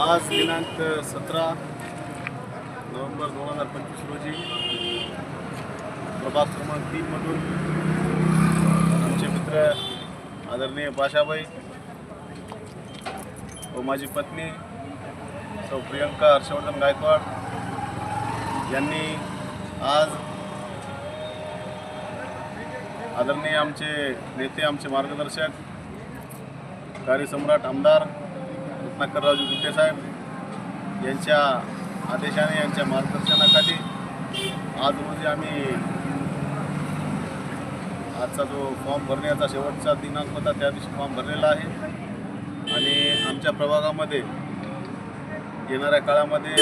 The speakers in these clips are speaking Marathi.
आज दिनांक सतरा नोव्हेंबर दोन हजार पंचवीस रोजी प्रभाग क्रमांक तीनमधून आमचे मित्र आदरणीय पाशाबाई व माझी पत्नी सौ प्रियंका हर्षवर्धन गायकवाड यांनी आज आदरणीय आमचे नेते आमचे मार्गदर्शक कार्यसम्राट आमदार रत्नाकररावजी गुट्टे साहेब यांच्या आदेशाने यांच्या मार्गदर्शनाखाली आज रोजी आम्ही आजचा जो फॉर्म भरण्याचा शेवटचा दिनांक होता त्या दिवशी फॉर्म भरलेला आहे. आणि आमच्या प्रभागामध्ये येणाऱ्या काळामध्ये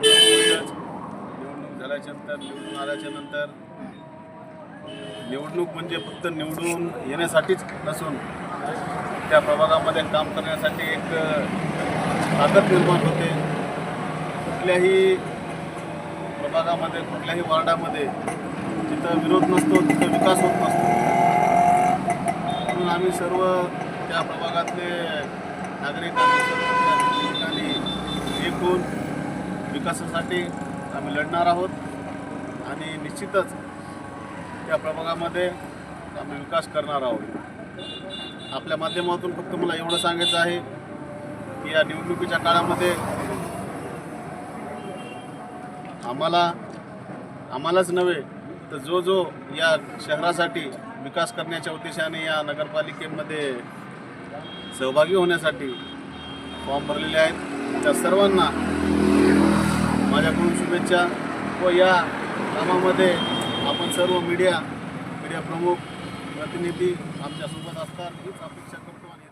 निवडणूक निवडणूक झाल्याच्यानंतर निवडून आल्याच्यानंतर निवडणूक म्हणजे फक्त निवडून येण्यासाठीच नसून त्या प्रभागामध्ये काम करण्यासाठी एक ताकद निर्माण होते. कुठल्याही प्रभागामध्ये कुठल्याही वार्डामध्ये जिथं विरोध नसतो तिथं विकास होत नसतो. म्हणून आम्ही सर्व त्या प्रभागातले नागरिकांनी एक होऊन विकासासाठी आम्ही लढणार आहोत. आणि निश्चितच त्या प्रभागामध्ये आम्ही विकास करणार आहोत. आपल्या माध्यमातून फक्त मला एवढं सांगायचं आहे की या निवडणुकीच्या काळामध्ये आम्हाला आम्हालाच नव्हे तर जो जो या शहरासाठी विकास करण्याच्या उद्देशाने या नगरपालिकेमध्ये सहभागी होण्यासाठी फॉर्म भरलेले आहेत त्या सर्वांना माझ्याकडून शुभेच्छा. व या कामामध्ये आपण सर्व मीडिया मीडिया प्रमुख प्रतिनिधी आमच्यासोबत असतात हीच अपेक्षा करतो आणि